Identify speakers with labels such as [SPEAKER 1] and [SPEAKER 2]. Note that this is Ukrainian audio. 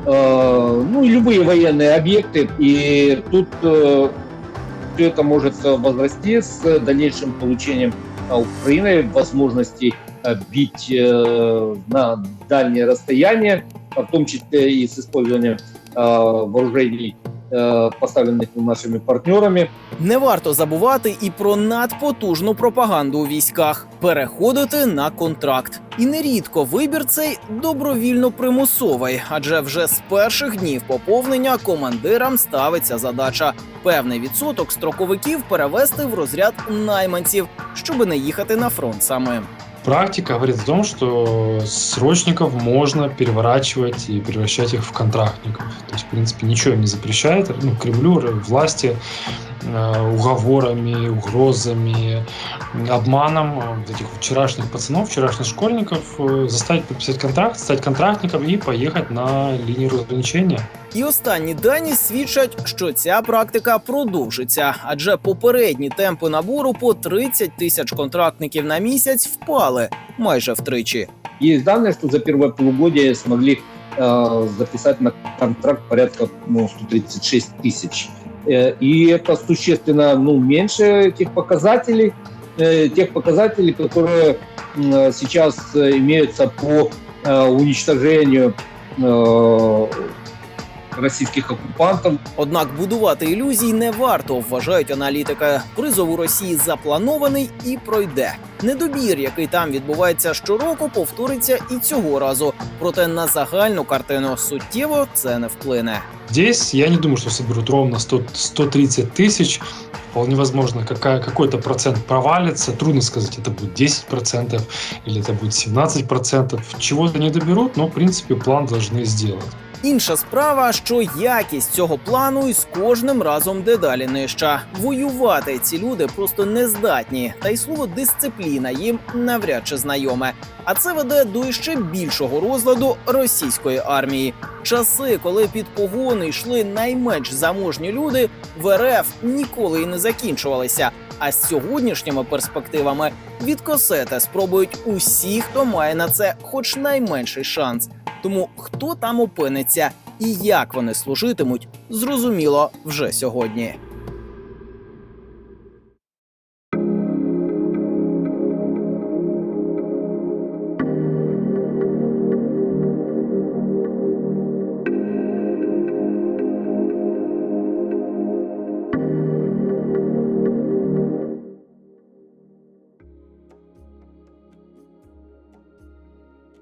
[SPEAKER 1] э, ну и любые военные объекты. И тут все это может э, возрасти с дальнейшим получением э, Украины возможности э, бить э, на дальние расстояния, в том числе и с использованием э, вооружений, э, поставленных нашими партнерами.
[SPEAKER 2] Не варто забувати і про надпотужну пропаганду у військах переходити на контракт. І нерідко вибір цей добровільно примусовий, адже вже з перших днів поповнення командирам ставиться задача певний відсоток строковиків перевести в розряд найманців, щоби не їхати на фронт самим.
[SPEAKER 3] Практика говорит о том, что срочников можно переворачивать и превращать их в контрактников. То есть, в принципе, ничего им не запрещает. Ну, Кремлю, власти уговорами, угрозами, обманом э, вот этих вчерашних пацанов, вчерашних школьников э, заставить подписать контракт, стать контрактником и поехать на линию разграничения.
[SPEAKER 2] І останні дані свідчать, що ця практика продовжиться, адже попередні темпи набору по 30 тисяч контрактників на місяць впали майже втричі.
[SPEAKER 1] Есть данные, что за первое полугодие смогли э, записать на контракт порядка ну, 136 тысяч. Э, и это существенно ну, меньше тех показателей, э, тех показателей, которые м, сейчас э, имеются по э, уничтожению э, российских оккупантов.
[SPEAKER 2] Однак будувати ілюзій не варто, вважають аналітики. Призов у Росії запланований і пройде. Недобір, який там відбувається щороку, повториться і цього разу. Проте на загальну картину суттєво це не вплине.
[SPEAKER 3] Здесь я не думаю, что соберут ровно 100, 130 тысяч. Вполне возможно, какая, какой-то процент провалится. Трудно сказать, это будет 10% или это будет 17%. Чего-то не доберут, но, в принципе, план должны сделать.
[SPEAKER 2] Інша справа, що якість цього плану із кожним разом дедалі нижча. Воювати ці люди просто не здатні, та й слово дисципліна їм навряд чи знайоме. А це веде до іще більшого розладу російської армії. Часи, коли під погони йшли найменш заможні люди, в РФ ніколи і не закінчувалися. А з сьогоднішніми перспективами відкосити спробують усі, хто має на це хоч найменший шанс. Тому хто там опиниться і як вони служитимуть, зрозуміло вже сьогодні.